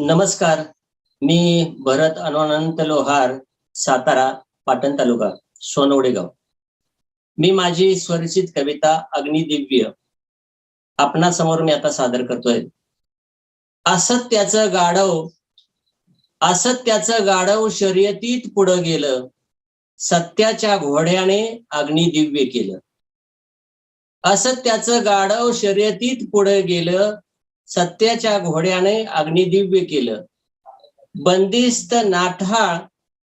नमस्कार. मी भरत अनंत लोहार सातारा पाटण तालुका सोनवडे गाव. मी माझी स्वरचित कविता अग्निदिव्य आपणासमोर मी आता सादर करतोय. असत्याचं गाढव असत्याचं गाढव शर्यतीत पुढं गेलं. सत्याच्या घोड्याने अग्निदिव्य केलं. असत्याचं गाढव शर्यतीत पुढे गेलं. सत्याच्या घोड्याने अग्निदिव्य केलं. बंदिस्त नाठाळ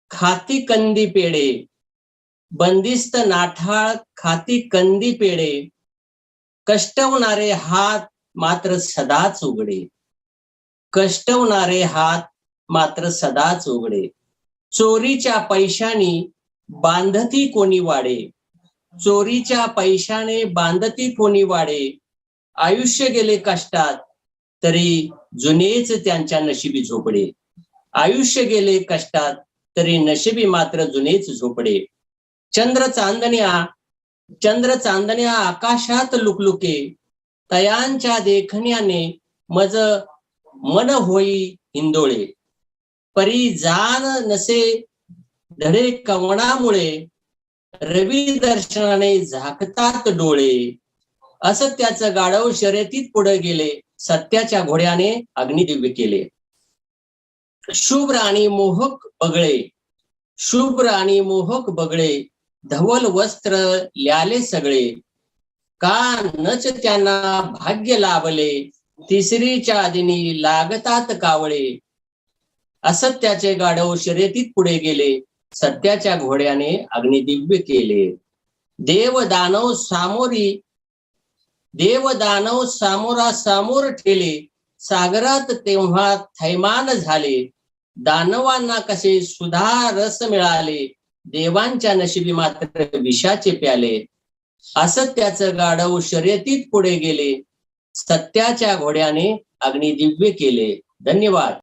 खाती कंदी पेढे. बंदिस्त नाठाळ खाती कंदी पेढे. कष्टवणारे हात मात्र सदाच उघडे. कष्टवणारे हात मात्र सदाच उघडे. चोरीच्या पैशानी बांधती कोणी वाडे चोरीच्या पैशाने बांधती कोणी वाडे आयुष्य गेले कष्टात तरी जुनेच त्यांच्या नशिबी झोपडे. आयुष्य गेले कष्टात तरी नशिबी मात्र जुनेच झोपडे. चंद्र चांदण्या चंद्र चांदण्या आकाशात लुकलुके तयांच्या देखण्याने मज मन होई हिंदोळे. परी जाण नसे धडे कवणामुळे रवी दर्शनाने झाकतात डोळे. असं त्याचं गाढव शर्यतीत पुढे गेले. सत्याच्या घोड्याने अग्निदिव्य केले. शुभ्र आणि मोहक बगळे. शुभ्र आणि मोहक बगळे. धवल वस्त्र ल्याले सगळे. का नच त्यांना भाग्य लाभले? तिसरीच्या दिनी लागतात कावळे. असत्याचे गाढव शर्यतीत पुढे गेले. सत्याच्या घोड्याने अग्निदिव्य केले. देव दानव सामोरी देव दानव सामोरा सामोर ठेले सागरात तेव्हा थैमान झाले. दानवांना कसे सुधा रस मिळाले देवांच्या नशिबी मात्र विषाचे प्याले. असत्याचं गाढव शर्यतीत पुढे गेले. सत्याच्या घोड्याने अग्निदिव्य केले. धन्यवाद.